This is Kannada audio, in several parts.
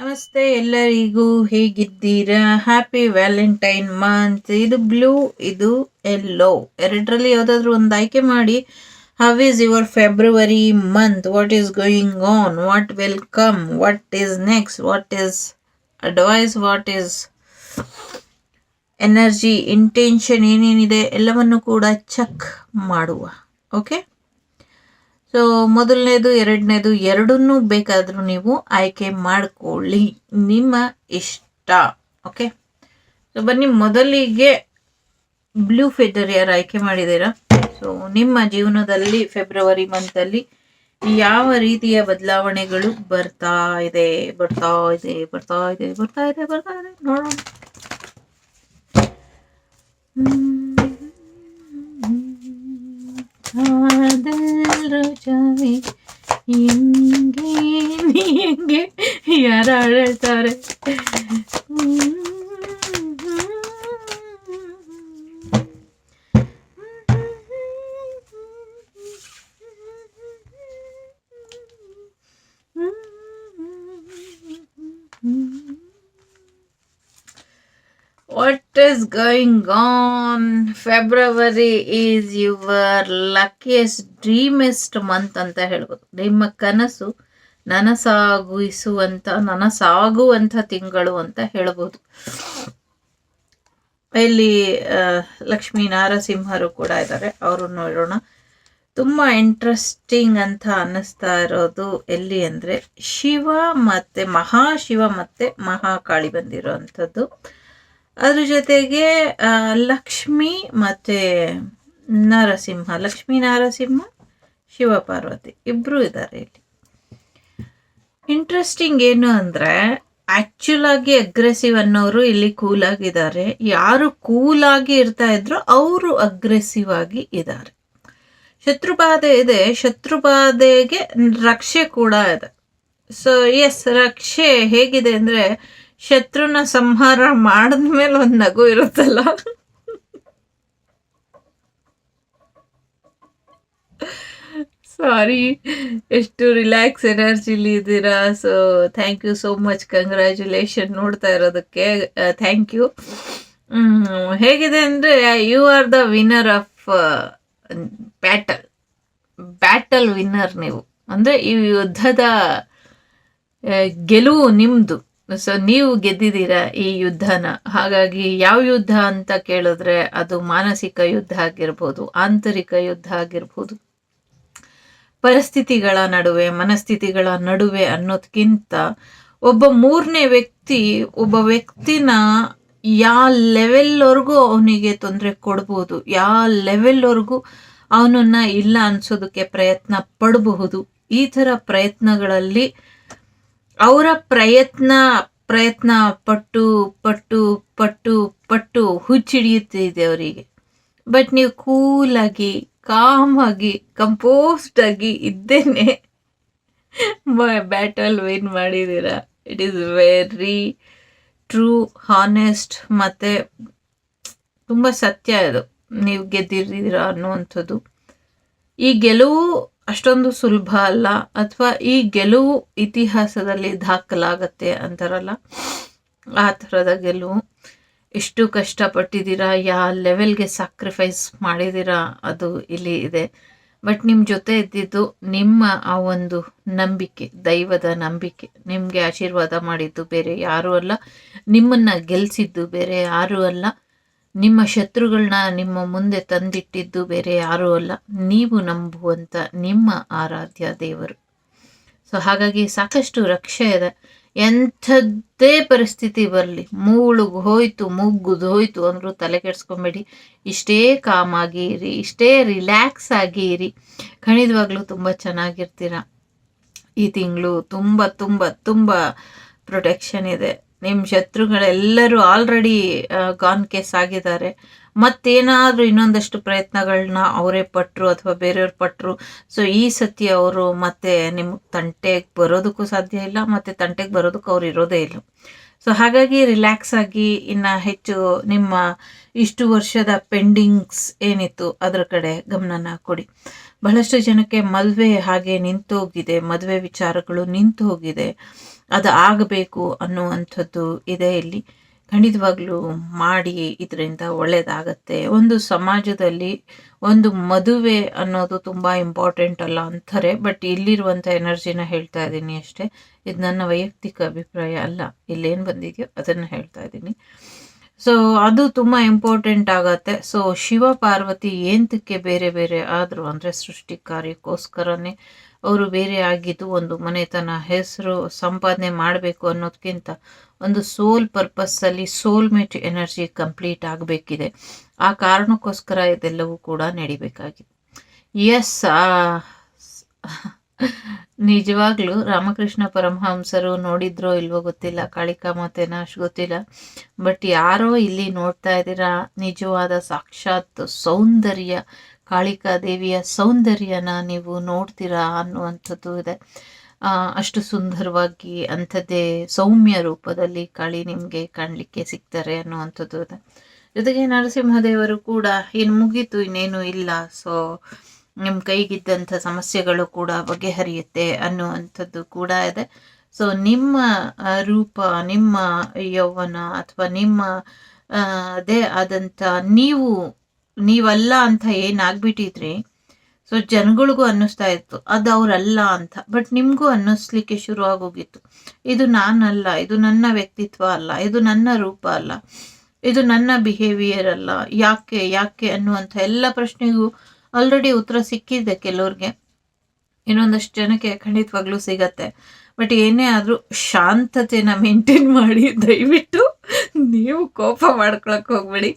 ನಮಸ್ತೆ ಎಲ್ಲರಿಗೂ ಹೇಗಿದ್ದೀರಾ? ಹ್ಯಾಪಿ ವ್ಯಾಲೆಂಟೈನ್ ಮಂತ್ ಇದು ಬ್ಲೂ ಇದು ಎಲ್ಲೋ ಎರಡರಲ್ಲಿ ಯಾವುದಾದ್ರೂ ಒಂದು ಆಯ್ಕೆ ಮಾಡಿ. How is your February month what is going on what will come what is next what is advice what is energy intention ಏನೇನಿದೆ, ಎಲ್ಲವನ್ನು ಕೂಡ ಚೆಕ್ ಮಾಡುವ. ಓಕೆ ಸೊ ಮೊದಲನೇದು, ಎರಡನೇದು, ಎರಡನ್ನೂ ಬೇಕಾದರೂ ನೀವು ಆಯ್ಕೆ ಮಾಡಿಕೊಳ್ಳಿ. ನಿಮ್ಮ ಇಷ್ಟ, ಓಕೆ? ಸೊ ಬನ್ನಿ, ಮೊದಲಿಗೆ ಬ್ಲೂ ಫೆದರ್ ಯಾರು ಆಯ್ಕೆ ಮಾಡಿದ್ದೀರಾ? ಸೊ ನಿಮ್ಮ ಜೀವನದಲ್ಲಿ ಫೆಬ್ರವರಿ ಮಂತಲ್ಲಿ ಯಾವ ರೀತಿಯ ಬದಲಾವಣೆಗಳು ಬರ್ತಾ ಇದೆ ಬರ್ತಾ ಇದೆ ಬರ್ತಾ ಇದೆ ಬರ್ತಾ ಇದೆ ಬರ್ತಾ ಇದೆ? ನೋಡೋಣ. ಕಾದಲ್ ರೋಜಾವೆ ಹೆಂಗೆ ನೀ ಹೆಂಗೆ ಯಾರು ಹೇಳ್ತಾರೆ What is going on? February is your luckiest, ಡ್ರೀಮೆಸ್ಟ್ month ಅಂತ ಹೇಳ್ಬೋದು. ನಿಮ್ಮ ಕನಸು ನನಸಾಗಿಸುವಂತ ನನಸಾಗುವಂಥ ತಿಂಗಳು ಅಂತ ಹೇಳ್ಬೋದು. ಇಲ್ಲಿ ಲಕ್ಷ್ಮೀ ನಾರಸಿಂಹರು ಕೂಡ ಇದ್ದಾರೆ. ಅವರು ನೋಡೋಣ. ತುಂಬ ಇಂಟ್ರೆಸ್ಟಿಂಗ್ ಅಂತ ಅನ್ನಿಸ್ತಾ ಇರೋದು ಎಲ್ಲಿ ಅಂದರೆ ಶಿವ ಮತ್ತು ಮಹಾಶಿವ ಮತ್ತು ಮಹಾಕಾಳಿ ಬಂದಿರೋ ಅಂಥದ್ದು ಅದ್ರ ಜೊತೆಗೆ ಲಕ್ಷ್ಮಿ ಮತ್ತೆ ನರಸಿಂಹ, ಲಕ್ಷ್ಮೀ, ನರಸಿಂಹ, ಶಿವ, ಪಾರ್ವತಿ ಇಬ್ರು ಇದ್ದಾರೆ ಇಲ್ಲಿ. ಇಂಟ್ರೆಸ್ಟಿಂಗ್ ಏನು ಅಂದ್ರೆ ಆಕ್ಚುಲ್ ಆಗಿ ಅಗ್ರೆಸಿವ್ ಅನ್ನೋರು ಇಲ್ಲಿ ಕೂಲ್ ಆಗಿದ್ದಾರೆ. ಯಾರು ಕೂಲ್ ಆಗಿ ಇರ್ತಾ ಇದ್ರು ಅವರು ಅಗ್ರೆಸಿವ್ ಆಗಿ ಇದ್ದಾರೆ. ಶತ್ರುಬಾಧೆ ಇದೆ, ಶತ್ರುಬಾಧೆಗೆ ರಕ್ಷೆ ಕೂಡ ಇದೆ. ಸೊ ಎಸ್ ರಕ್ಷೆ ಹೇಗಿದೆ ಅಂದ್ರೆ ಶತ್ರುನ ಸಂಹಾರ ಮಾಡಿದ್ಮೇಲೆ ಒಂದು ನಗು ಇರುತ್ತಲ್ಲ? ಸಾರಿ ಎಷ್ಟು ರಿಲ್ಯಾಕ್ಸ್ ಎನರ್ಜಿಲಿ ಇದ್ದೀರಾ? So thank you so much congratulation ನೋಡ್ತಾ ಇರೋದಕ್ಕೆ ಥ್ಯಾಂಕ್ ಯು ಹೇಗಿದೆ ಅಂದರೆ you are the winner of battle battle winner ನೀವು. ಅಂದರೆ, ಈ ಯುದ್ಧದ ಗೆಲುವು ನಿಮ್ಮದು ಸೊ ನೀವು ಗೆದ್ದಿದ್ದೀರಾ ಈ ಯುದ್ಧನ. ಹಾಗಾಗಿ ಯಾವ ಯುದ್ಧ ಅಂತ ಕೇಳಿದ್ರೆ ಅದು ಮಾನಸಿಕ ಯುದ್ಧ ಆಗಿರ್ಬೋದು, ಆಂತರಿಕ ಯುದ್ಧ ಆಗಿರ್ಬೋದು. ಪರಿಸ್ಥಿತಿಗಳ ನಡುವೆ, ಮನಸ್ಥಿತಿಗಳ ನಡುವೆ ಅನ್ನೋದಕ್ಕಿಂತ ಒಬ್ಬ ಮೂರನೇ ವ್ಯಕ್ತಿ, ಒಬ್ಬ ವ್ಯಕ್ತಿನ ಯಾವ ಲೆವೆಲ್ವರೆಗೂ ಅವನಿಗೆ ತೊಂದರೆ ಕೊಡ್ಬೋದು, ಯಾವ ಲೆವೆಲ್ವರೆಗೂ ಅವನನ್ನ ಇಲ್ಲ ಅನ್ಸೋದಕ್ಕೆ ಪ್ರಯತ್ನ ಪಡಬಹುದು, ಈ ಥರ ಪ್ರಯತ್ನಗಳಲ್ಲಿ ಅವರ ಪ್ರಯತ್ನ ಪ್ರಯತ್ನ ಪಟ್ಟು ಪಟ್ಟು ಪಟ್ಟು ಪಟ್ಟು ಹುಚ್ಚಿಡಿಯುತ್ತಿದೆ ಅವರಿಗೆ. ಬಟ್ ನೀವು ಕೂಲಾಗಿ ಕಾಮಾಗಿ ಕಂಪೋಸ್ಟ್ ಆಗಿ ಇದ್ದೇನೆ. ಬ್ಯಾಟಲ್ ವಿನ್ ಮಾಡಿದ್ದೀರಾ? It is very true honest ಮತ್ತು ತುಂಬ ಸತ್ಯ ಅದು. ನೀವು ಗೆದ್ದಿದ್ದೀರಾ ಅನ್ನುವಂಥದ್ದು. ಈ ಗೆಲುವು ಅಷ್ಟೊಂದು ಸುಲಭ ಅಲ್ಲ. ಅಥವಾ ಈ ಗೆಲುವು ಇತಿಹಾಸದಲ್ಲಿ ದಾಖಲಾಗತ್ತೆ ಅಂತಾರಲ್ಲ. ಆ ಥರದ ಗೆಲುವು. ಎಷ್ಟು ಕಷ್ಟಪಟ್ಟಿದ್ದೀರಾ? ಯಾವ ಲೆವೆಲ್ಗೆ ಸ್ಯಾಕ್ರಿಫೈಸ್ ಮಾಡಿದ್ದೀರಾ? ಅದು ಇಲ್ಲಿ ಇದೆ. ಬಟ್ ನಿಮ್ಮ ಜೊತೆ ಇದ್ದಿದ್ದು ನಿಮ್ಮ ಆ ಒಂದು ನಂಬಿಕೆ, ದೈವದ ನಂಬಿಕೆ. ನಿಮಗೆ ಆಶೀರ್ವಾದ ಮಾಡಿದ್ದು ಬೇರೆ ಯಾರೂ ಅಲ್ಲ. ನಿಮ್ಮನ್ನು ಗೆಲ್ಲಿಸಿದ್ದು ಬೇರೆ ಯಾರೂ ಅಲ್ಲ. ನಿಮ್ಮ ಶತ್ರುಗಳನ್ನ ನಿಮ್ಮ ಮುಂದೆ ತಂದಿಟ್ಟಿದ್ದು ಬೇರೆ ಯಾರೂ ಅಲ್ಲ. ನೀವು ನಂಬುವಂಥ ನಿಮ್ಮ ಆರಾಧ್ಯ ದೇವರು. ಸೊ ಹಾಗಾಗಿ ಸಾಕಷ್ಟು ರಕ್ಷೆ ಇದೆ. ಎಂಥದ್ದೇ ಪರಿಸ್ಥಿತಿ ಬರಲಿ. ಮೂಳುಗು ಹೋಯ್ತು, ಮುಗ್ಗುದು ಹೋಯ್ತು ಅಂದರೂ ತಲೆ ಕೆಡ್ಸ್ಕೊಬೇಡಿ. ಇಷ್ಟೇ ಕಾಮಾಗಿ ಇರಿ, ಇಷ್ಟೇ ರಿಲ್ಯಾಕ್ಸ್ ಆಗಿ ಇರಿ. ಖಂಡಿತವಾಗ್ಲೂ ತುಂಬ ಚೆನ್ನಾಗಿರ್ತೀರ. ಈ ತಿಂಗಳು ತುಂಬ ತುಂಬ ತುಂಬ ಪ್ರೊಟೆಕ್ಷನ್ ಇದೆ. ನಿಮ್ಮ ಶತ್ರುಗಳೆಲ್ಲರೂ ಆಲ್ರೆಡಿ ಗಾನ್ ಕೇಸ್ ಆಗಿದ್ದಾರೆ. ಮತ್ತೇನಾದರೂ ಇನ್ನೊಂದಷ್ಟು ಪ್ರಯತ್ನಗಳನ್ನ ಅವರೇ ಪಟ್ಟರು ಅಥವಾ ಬೇರೆಯವ್ರು ಪಟ್ಟರು ಸೊ ಈ ಸತಿ ಅವರು ಮತ್ತೆ ನಿಮ್ಮ ತಂಟೆಗೆ ಬರೋದಕ್ಕೂ ಸಾಧ್ಯ ಇಲ್ಲ, ಮತ್ತು ತಂಟೆಗೆ ಬರೋದಕ್ಕೂ ಅವ್ರು ಇರೋದೇ ಇಲ್ಲ. ಸೊ ಹಾಗಾಗಿ ರಿಲ್ಯಾಕ್ಸ್ ಆಗಿ ಇನ್ನು ಹೆಚ್ಚು ನಿಮ್ಮ ಇಷ್ಟು ವರ್ಷದ ಪೆಂಡಿಂಗ್ಸ್ ಏನಿತ್ತು ಅದರ ಕಡೆ ಗಮನನ ಕೊಡಿ. ಬಹಳಷ್ಟು ಜನಕ್ಕೆ ಮದುವೆ ಹಾಗೆ ನಿಂತು ಹೋಗಿದೆ ಮದುವೆ ವಿಚಾರಗಳು ನಿಂತು ಹೋಗಿದೆ ಅದು ಆಗಬೇಕು ಅನ್ನುವಂಥದ್ದು ಇದೆ ಇಲ್ಲಿ. ಖಂಡಿತವಾಗ್ಲೂ ಮಾಡಿ ಇದರಿಂದ ಒಳ್ಳೆಯದಾಗತ್ತೆ ಒಂದು ಸಮಾಜದಲ್ಲಿ ಒಂದು ಮದುವೆ ಅನ್ನೋದು ತುಂಬ ಇಂಪಾರ್ಟೆಂಟ್ ಅಲ್ಲ ಅಂತಾರೆ ಬಟ್ ಇಲ್ಲಿರುವಂಥ ಎನರ್ಜಿನ ಹೇಳ್ತಾ ಇದ್ದೀನಿ ಅಷ್ಟೇ. ಇದು ನನ್ನ ವೈಯಕ್ತಿಕ ಅಭಿಪ್ರಾಯ ಅಲ್ಲ. ಇಲ್ಲೇನು ಬಂದಿದೆಯೋ ಅದನ್ನು ಹೇಳ್ತಾ ಇದ್ದೀನಿ. ಸೊ ಅದು ತುಂಬ ಇಂಪಾರ್ಟೆಂಟ್ ಆಗತ್ತೆ. ಸೊ ಶಿವ ಪಾರ್ವತಿ ಏಂತಕ್ಕೆ ಬೇರೆ ಬೇರೆ ಆದರು ಅಂದರೆ ಸೃಷ್ಟಿ ಕಾರ್ಯಕ್ಕೋಸ್ಕರನೇ ಅವರು ಬೇರೆ ಆಗಿದ್ದು ಒಂದು ಮನೆತನ ಹೆಸರು ಸಂಪಾದನೆ ಮಾಡಬೇಕು ಅನ್ನೋದಕ್ಕಿಂತ ಒಂದು ಸೋಲ್ ಪರ್ಪಸ್ಸಲ್ಲಿ ಸೋಲ್ಮೇಟ್ ಎನರ್ಜಿ ಕಂಪ್ಲೀಟ್ ಆಗಬೇಕಿದೆ. ಆ ಕಾರಣಕ್ಕೋಸ್ಕರ ಇದೆಲ್ಲವೂ ಕೂಡ ನಡಿಬೇಕಾಗಿದೆ. ಎಸ್ ನಿಜವಾಗ್ಲೂ ರಾಮಕೃಷ್ಣ ಪರಮಹಂಸರು ನೋಡಿದ್ರೋ ಇಲ್ವೋ ಗೊತ್ತಿಲ್ಲ, ಕಾಳಿಕಾ ಮಾತೇನ ಅಷ್ಟು ಗೊತ್ತಿಲ್ಲ. ಬಟ್ ಯಾರೋ ಇಲ್ಲಿ ನೋಡ್ತಾ ಇದ್ದೀರಾ, ನಿಜವಾದ ಸಾಕ್ಷಾತ್ ಸೌಂದರ್ಯ ಕಾಳಿಕಾ ದೇವಿಯ ಸೌಂದರ್ಯನ ನೀವು ನೋಡ್ತೀರಾ ಅನ್ನುವಂಥದ್ದು ಇದೆ. ಅಷ್ಟು ಸುಂದರವಾಗಿ ಅಂಥದ್ದೇ ಸೌಮ್ಯ ರೂಪದಲ್ಲಿ ಕಾಳಿ ನಿಮಗೆ ಕಾಣಲಿಕ್ಕೆ ಸಿಗ್ತಾರೆ ಅನ್ನುವಂಥದ್ದು ಇದೆ. ಜೊತೆಗೆ ನರಸಿಂಹದೇವರು ಕೂಡ ಏನು ಮುಗೀತು, ಇನ್ನೇನು ಇಲ್ಲ. ಸೊ ನಿಮ್ಮ ಕೈಗಿದ್ದಂಥ ಸಮಸ್ಯೆಗಳು ಕೂಡ ಬಗೆಹರಿಯುತ್ತೆ ಅನ್ನುವಂಥದ್ದು ಕೂಡ ಇದೆ. ಸೊ ನಿಮ್ಮ ರೂಪ, ನಿಮ್ಮ ಯೌವನ ಅಥವಾ ನಿಮ್ಮ ಅದೇ ಆದಂಥ ನೀವು ನೀವಲ್ಲ ಅಂತ ಏನಾಗ್ಬಿಟ್ಟಿದ್ರಿ, ಸೊ ಜನಗಳಿಗೂ ಅನ್ನಿಸ್ತಾ ಇತ್ತು, ಅದು ಅವರಲ್ಲ ಅಂತ. ಬಟ್ ನಿಮಗೂ ಅನ್ನಿಸ್ಲಿಕ್ಕೆ ಶುರು ಆಗೋಗಿತ್ತು ಇದು ನಾನಲ್ಲ, ಇದು ನನ್ನ ವ್ಯಕ್ತಿತ್ವ ಅಲ್ಲ, ಇದು ನನ್ನ ರೂಪ ಅಲ್ಲ, ಇದು ನನ್ನ ಬಿಹೇವಿಯರ್ ಅಲ್ಲ, ಯಾಕೆ ಯಾಕೆ ಅನ್ನುವಂಥ ಎಲ್ಲ ಪ್ರಶ್ನೆಗೂ ಆಲ್ರೆಡಿ ಉತ್ತರ ಸಿಕ್ಕಿದೆ ಕೆಲವ್ರಿಗೆ. ಇನ್ನೊಂದಷ್ಟು ಜನಕ್ಕೆ ಖಂಡಿತವಾಗ್ಲೂ ಸಿಗತ್ತೆ. ಬಟ್ ಏನೇ ಆದರೂ ಶಾಂತತೆನ ಮೇಂಟೈನ್ ಮಾಡಿ ದಯವಿಟ್ಟು ನೀವು ಕೋಪ ಮಾಡ್ಕೊಳಕ್ಕೆ ಹೋಗ್ಬೇಡಿ.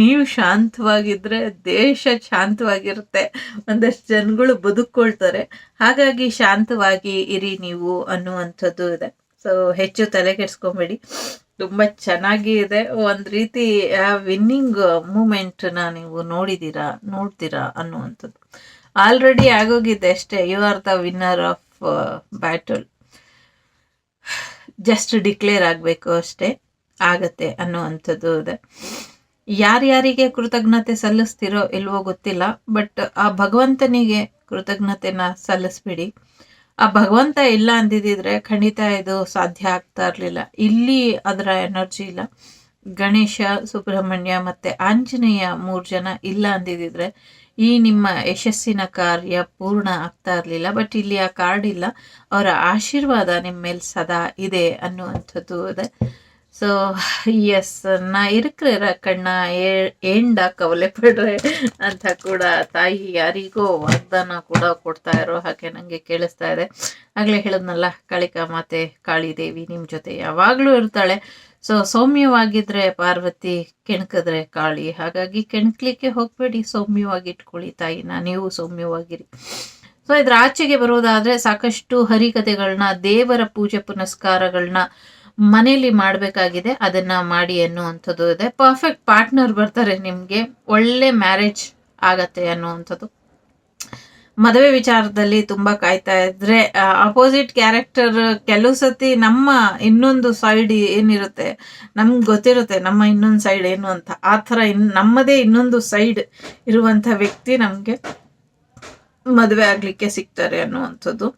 ನೀವು ಶಾಂತವಾಗಿದ್ರೆ ದೇಶ ಶಾಂತವಾಗಿರುತ್ತೆ. ಒಂದಷ್ಟು ಜನಗಳು ಬದುಕೊಳ್ತಾರೆ ಹಾಗಾಗಿ ಶಾಂತವಾಗಿ ಇರಿ ನೀವು ಅನ್ನುವಂಥದ್ದು ಇದೆ. ಸೊ ಹೆಚ್ಚು ತಲೆ ಕೆಡ್ಸ್ಕೊಬೇಡಿ. ತುಂಬ ಚೆನ್ನಾಗಿ ಇದೆ. ಒಂದು ರೀತಿ ವಿನ್ನಿಂಗ್ ಮೂಮೆಂಟನ್ನ ನೀವು ನೋಡಿದ್ದೀರಾ ನೋಡ್ತೀರಾ ಅನ್ನುವಂಥದ್ದು. ಆಲ್ರೆಡಿ ಆಗೋಗಿದೆ ಅಷ್ಟೇ. You are the winner of battle just declare ಆಗಬೇಕು ಅಷ್ಟೇ. ಆಗತ್ತೆ ಅನ್ನುವಂಥದ್ದು ಇದೆ. ಯಾರ್ಯಾರಿಗೆ ಕೃತಜ್ಞತೆ ಸಲ್ಲಿಸ್ತಿರೋ ಇಲ್ವೋ ಗೊತ್ತಿಲ್ಲ ಬಟ್ ಆ ಭಗವಂತನಿಗೆ ಕೃತಜ್ಞತೆನ ಸಲ್ಲಿಸ್ಬಿಡಿ. ಆ ಭಗವಂತ ಇಲ್ಲ ಅಂದಿದ್ದಿದ್ರೆ ಖಂಡಿತ ಇದು ಸಾಧ್ಯ ಆಗ್ತಾ ಇರಲಿಲ್ಲ. ಇಲ್ಲಿ ಅದರ ಎನರ್ಜಿ ಇಲ್ಲ. ಗಣೇಶ, ಸುಬ್ರಹ್ಮಣ್ಯ ಮತ್ತೆ ಆಂಜನೇಯ ಮೂರು ಜನ ಇಲ್ಲ ಅಂದಿದ್ರೆ ಈ ನಿಮ್ಮ ಯಶಸ್ಸಿನ ಕಾರ್ಯ ಪೂರ್ಣ ಆಗ್ತಾ ಇರಲಿಲ್ಲ. ಬಟ್ ಇಲ್ಲಿ ಆ ಕಾರ್ಡ್ ಇಲ್ಲ. ಅವರ ಆಶೀರ್ವಾದ ನಿಮ್ಮ ಮೇಲೆ ಸದಾ ಇದೆ ಅನ್ನುವಂಥದ್ದು ಇದೆ. ಸೊ ಎಸ್ ನಾ ಇರಕ್ರೆ ಕಣ್ಣ ಏಂಡ ಕವಲೆ ಪಡ್ರೆ ಅಂತ ಕೂಡ ತಾಯಿ ಯಾರಿಗೋ ವಾಗ್ದಾನ ಕೂಡ ಕೊಡ್ತಾ ಇರೋ ಹಾಗೆ ನನಗೆ ಕೇಳಿಸ್ತಾ ಇದೆ. ಆಗಲೇ ಹೇಳಿದ್ನಲ್ಲ, ಕಾಳಿಕಾ ಮಾತೆ ಕಾಳಿದೇವಿ ನಿಮ್ಮ ಜೊತೆ ಯಾವಾಗಲೂ ಇರ್ತಾಳೆ. ಸೊ ಸೌಮ್ಯವಾಗಿದ್ರೆ ಪಾರ್ವತಿ ಕೆಣಕಿದ್ರೆ ಕಾಳಿ. ಹಾಗಾಗಿ ಕೆಣಕ್ಲಿಕ್ಕೆ ಹೋಗ್ಬೇಡಿ ಸೌಮ್ಯವಾಗಿ ಇಟ್ಕೊಳ್ಳಿ ತಾಯಿನ, ನೀವು ಸೌಮ್ಯವಾಗಿರಿ. ಸೊ ಇದ್ರ ಆಚೆಗೆ ಬರೋದಾದ್ರೆ ಸಾಕಷ್ಟು ಹರಿಕತೆಗಳನ್ನ ದೇವರ ಪೂಜೆ ಪುನಸ್ಕಾರಗಳನ್ನ ಮನೆಯಲ್ಲಿ ಮಾಡಬೇಕಾಗಿದೆ, ಅದನ್ನ ಮಾಡಿ ಅನ್ನುವಂಥದ್ದು ಇದೆ. ಪರ್ಫೆಕ್ಟ್ ಪಾರ್ಟ್ನರ್ ಬರ್ತಾರೆ ನಿಮಗೆ, ಒಳ್ಳೆ ಮ್ಯಾರೇಜ್ ಆಗತ್ತೆ ಅನ್ನುವಂಥದ್ದು. ಮದುವೆ ವಿಚಾರದಲ್ಲಿ ತುಂಬಾ ಕಾಯ್ತಾ ಇದ್ರೆ ಅಪೋಸಿಟ್ ಕ್ಯಾರೆಕ್ಟರ್ ಕೆಲವು ಸತಿ ನಮ್ಮ ಇನ್ನೊಂದು ಸೈಡ್ ಏನಿರುತ್ತೆ, ನಮ್ಗೆ ಗೊತ್ತಿರುತ್ತೆ ನಮ್ಮ ಇನ್ನೊಂದು ಸೈಡ್ ಏನು ಅಂತ. ಆ ಥರ ಇನ್, ನಮ್ಮದೇ ಇನ್ನೊಂದು ಸೈಡ್ ಇರುವಂಥ ವ್ಯಕ್ತಿ ನಮಗೆ ಮದುವೆ ಆಗಲಿಕ್ಕೆ ಸಿಗ್ತಾರೆ ಅನ್ನುವಂಥದ್ದು.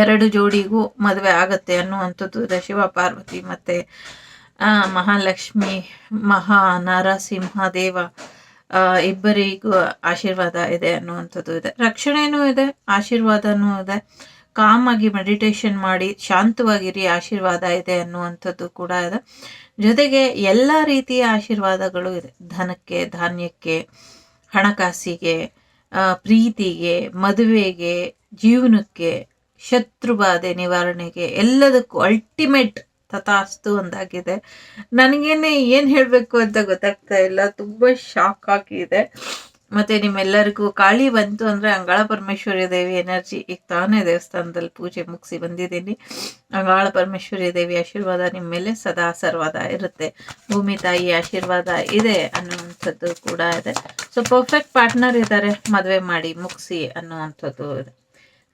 ಎರಡು ಜೋಡಿಗೂ ಮದುವೆ ಆಗತ್ತೆ ಅನ್ನುವಂಥದ್ದು ಶಿವ, ಪಾರ್ವತಿ ಮತ್ತೆ ಮಹಾಲಕ್ಷ್ಮಿ, ಮಹಾ ನರಸಿಂಹ ದೇವ ಇಬ್ಬರಿಗೂ ಆಶೀರ್ವಾದ ಇದೆ ಅನ್ನುವಂಥದ್ದು ಇದೆ. ರಕ್ಷಣೆನೂ ಇದೆ, ಆಶೀರ್ವಾದನೂ ಇದೆ. ಕಾಮಾಗಿ ಮೆಡಿಟೇಷನ್ ಮಾಡಿ ಶಾಂತವಾಗಿರಿ, ಆಶೀರ್ವಾದ ಇದೆ ಅನ್ನುವಂಥದ್ದು ಕೂಡ ಇದೆ. ಜೊತೆಗೆ ಎಲ್ಲ ರೀತಿಯ ಆಶೀರ್ವಾದಗಳು ಇದೆ. ಧನಕ್ಕೆ, ಧಾನ್ಯಕ್ಕೆ, ಹಣಕಾಸಿಗೆ ಪ್ರೀತಿಗೆ, ಮದುವೆಗೆ, ಜೀವನಕ್ಕೆ, ಶತ್ರುಬಾಧೆ ನಿವಾರಣೆಗೆ ಎಲ್ಲದಕ್ಕೂ ಅಲ್ಟಿಮೇಟ್ ತಥಾಸ್ತು ಒಂದಾಗಿದೆ. ನನಗೇನೆ ಏನು ಹೇಳಬೇಕು ಅಂತ ಗೊತ್ತಾಗ್ತಾ ಇಲ್ಲ. ತುಂಬ ಶಾಕ್ ಆಗಿದೆ. ಮತ್ತೆ ನಿಮ್ಮೆಲ್ಲರಿಗೂ ಕಾಳಿ ಬಂತು ಅಂದರೆ ಅಂಗಾಳ ಪರಮೇಶ್ವರಿ ದೇವಿ ಎನರ್ಜಿ ಈಗ ತಾನೇ ದೇವಸ್ಥಾನದಲ್ಲಿ ಪೂಜೆ ಮುಗಿಸಿ ಬಂದಿದ್ದೀನಿ. ಅಂಗಾಳ ಪರಮೇಶ್ವರಿ ದೇವಿ ಆಶೀರ್ವಾದ ನಿಮ್ಮ ಮೇಲೆ ಸದಾ ಸರ್ವಾದ ಇರುತ್ತೆ. ಭೂಮಿ ತಾಯಿ ಆಶೀರ್ವಾದ ಇದೆ ಅನ್ನುವಂಥದ್ದು ಕೂಡ ಇದೆ. ಸೊ ಪರ್ಫೆಕ್ಟ್ ಪಾರ್ಟ್ನರ್ ಇದ್ದಾರೆ. ಮದುವೆ ಮಾಡಿ ಮುಗಿಸಿ ಅನ್ನುವಂಥದ್ದು ಇದೆ.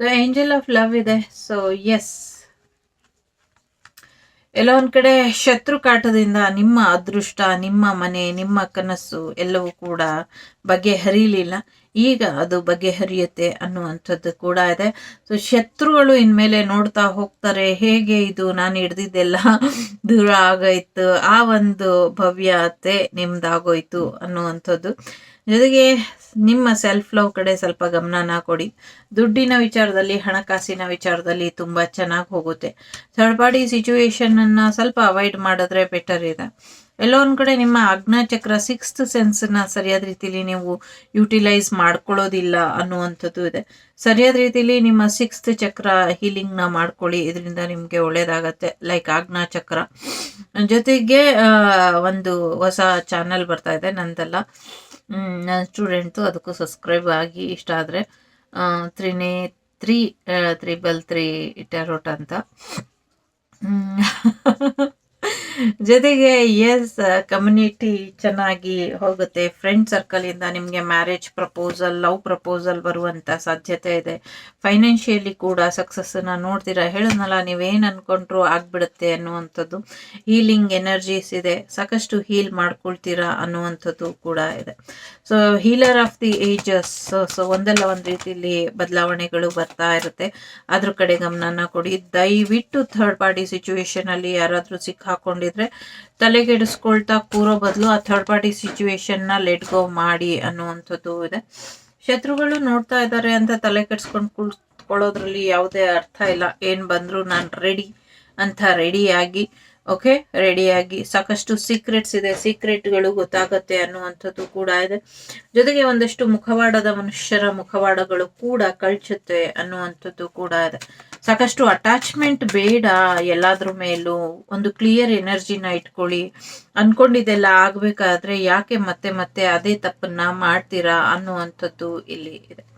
ಸೊ ಏಂಜಲ್ ಆಫ್ ಲವ್ ಇದೆ. ಸೊ ಎಸ್ ಎಲ್ಲೋ ಕಡೆ ಶತ್ರು ಕಾಟದಿಂದ ನಿಮ್ಮ ಅದೃಷ್ಟ, ನಿಮ್ಮ ಮನೆ, ನಿಮ್ಮ ಕನಸು ಎಲ್ಲವೂ ಕೂಡ ಬಗೆಹರಿಲಿಲ್ಲ. ಈಗ ಅದು ಬಗೆಹರಿಯುತ್ತೆ ಅನ್ನುವಂಥದ್ದು ಕೂಡ ಇದೆ. ಸೊ ಶತ್ರುಗಳು ಇನ್ಮೇಲೆ ನೋಡ್ತಾ ಹೋಗ್ತಾರೆ, ಹೇಗೆ ಇದು ನಾನು ಹಿಡ್ದಿದ್ದೆಲ್ಲ ದೂರ ಆಗೋಯ್ತು, ಆ ಒಂದು ಭವ್ಯತೆ ನಿಮ್ದಾಗೋಯ್ತು ಅನ್ನುವಂಥದ್ದು. ಜೊತೆಗೆ ನಿಮ್ಮ ಸೆಲ್ಫ್ ಲವ್ ಕಡೆ ಸ್ವಲ್ಪ ಗಮನನ ಕೊಡಿ. ದುಡ್ಡಿನ ವಿಚಾರದಲ್ಲಿ, ಹಣಕಾಸಿನ ವಿಚಾರದಲ್ಲಿ ತುಂಬ ಚೆನ್ನಾಗಿ ಹೋಗುತ್ತೆ. ಥರ್ಡ್ ಪಾರ್ಟಿ ಸಿಚುವೇಶನ್ ಅನ್ನ ಸ್ವಲ್ಪ ಅವಾಯ್ಡ್ ಮಾಡಿದ್ರೆ ಬೆಟರ್ ಇದೆ. ಎಲ್ಲೋ ಒಂದು ಕಡೆ ನಿಮ್ಮ ಚಕ್ರ ಸಿಕ್ಸ್ತ್ ಸೆನ್ಸನ್ನ ಸರಿಯಾದ ರೀತಿಲಿ ನೀವು ಯುಟಿಲೈಸ್ ಮಾಡ್ಕೊಳ್ಳೋದಿಲ್ಲ ಅನ್ನುವಂಥದ್ದು ಇದೆ. ಸರಿಯಾದ ರೀತಿಲಿ ನಿಮ್ಮ ಸಿಕ್ಸ್ತ್ ಚಕ್ರ ಹೀಲಿಂಗ್ನ ಮಾಡ್ಕೊಳ್ಳಿ, ಇದರಿಂದ ನಿಮಗೆ ಒಳ್ಳೇದಾಗತ್ತೆ. ಲೈಕ್ ಚಕ್ರ. ಜೊತೆಗೆ ಒಂದು ಹೊಸ ಚಾನಲ್ ಬರ್ತಾ ಇದೆ, ನಂದೆಲ್ಲ. ನನ್ನ ಸ್ಟೂಡೆಂಟು ಅದಕ್ಕೂ ಸಬ್ಸ್ಕ್ರೈಬ್ ಆಗಿ ಇಷ್ಟ ಆದರೆ ತ್ರಿನೇ, ತ್ರೀ ತ್ರಿಬಲ್ ತ್ರೀ ಟೆರೋಟ್ ಅಂತ. ಜೊತೆಗೆ ಎಸ್ ಕಮ್ಯುನಿಟಿ ಚೆನ್ನಾಗಿ ಹೋಗುತ್ತೆ. ಫ್ರೆಂಡ್ ಸರ್ಕಲ್ ಇಂದ ನಿಮಗೆ ಮ್ಯಾರೇಜ್ ಪ್ರಪೋಸಲ್ ಲವ್ ಪ್ರಪೋಸಲ್ ಬರುವಂತ ಸಾಧ್ಯತೆ ಇದೆ. ಫೈನಾನ್ಷಿಯಲಿ ಕೂಡ ಸಕ್ಸಸ್ನ ನೋಡ್ತೀರಾ? ಹೇಳೋದ್ನಲ್ಲ, ನೀವೇನ್ ಅನ್ಕೊಂಡ್ರು ಆಗ್ಬಿಡುತ್ತೆ ಅನ್ನುವಂಥದ್ದು. ಹೀಲಿಂಗ್ ಎನರ್ಜೀಸ್ ಇದೆ. ಸಾಕಷ್ಟು ಹೀಲ್ ಮಾಡ್ಕೊಳ್ತೀರಾ ಅನ್ನುವಂಥದ್ದು ಕೂಡ ಇದೆ. So healer of the ages so ಒಂದಲ್ಲ ಒಂದು ರೀತಿಯಲ್ಲಿ ಬದಲಾವಣೆಗಳು ಬರ್ತಾ ಇರುತ್ತೆ. ಅದ್ರ ಕಡೆ ಗಮನನ ಕೊಡಿ. ದಯವಿಟ್ಟು ಥರ್ಡ್ ಪಾರ್ಟಿ ಸಿಚುವೇಶನ್ ಅಲ್ಲಿ ಯಾರಾದ್ರೂ ಸಿಕ್ಕಾಕೊಂಡಿದ್ರೆ ತಲೆಗೆಡಿಸ್ಕೊಳ್ತಾ ಕೂರೋ ಬದಲು ಆ ಥರ್ಡ್ ಪಾರ್ಟಿ ಸಿಚುವೇಶನ್ನ ಲೆಟ್ ಗೋ ಮಾಡಿ ಅನ್ನುವಂಥದ್ದು ಇದೆ. ಶತ್ರುಗಳು ನೋಡ್ತಾ ಇದ್ದಾರೆ ಅಂತ ತಲೆ ಕೆಡಿಸ್ಕೊಂಡು ಕುಳಿತುಕೊಳ್ಳೋದ್ರಲ್ಲಿ ಯಾವುದೇ ಅರ್ಥ ಇಲ್ಲ. ಏನ್ ಬಂದ್ರು ನಾನು ರೆಡಿ ಅಂತ ರೆಡಿಯಾಗಿ ಓಕೆ ರೆಡಿಯಾಗಿ ಸಾಕಷ್ಟು ಸೀಕ್ರೆಟ್ಸ್ ಇದೆ. ಸೀಕ್ರೆಟ್ಗಳು ಗೊತ್ತಾಗತ್ತೆ ಅನ್ನುವಂಥದ್ದು ಕೂಡ ಇದೆ. ಜೊತೆಗೆ ಒಂದಷ್ಟು ಮುಖವಾಡದ ಮನುಷ್ಯರ ಮುಖವಾಡಗಳು ಕೂಡ ಕಳ್ಚುತ್ತೆ ಅನ್ನುವಂಥದ್ದು ಕೂಡ ಇದೆ. ಸಾಕಷ್ಟು ಅಟ್ಯಾಚ್ಮೆಂಟ್ ಬೇಡ ಎಲ್ಲಾದ್ರ ಮೇಲೂ. ಒಂದು ಕ್ಲಿಯರ್ ಎನರ್ಜಿನ ಇಟ್ಕೊಳ್ಳಿ. ಅನ್ಕೊಂಡಿದ್ದೆಲ್ಲ ಆಗ್ಬೇಕಾದ್ರೆ ಯಾಕೆ ಮತ್ತೆ ಮತ್ತೆ ಅದೇ ತಪ್ಪನ್ನ ಮಾಡ್ತೀರಾ ಅನ್ನುವಂಥದ್ದು ಇಲ್ಲಿ ಇದೆ.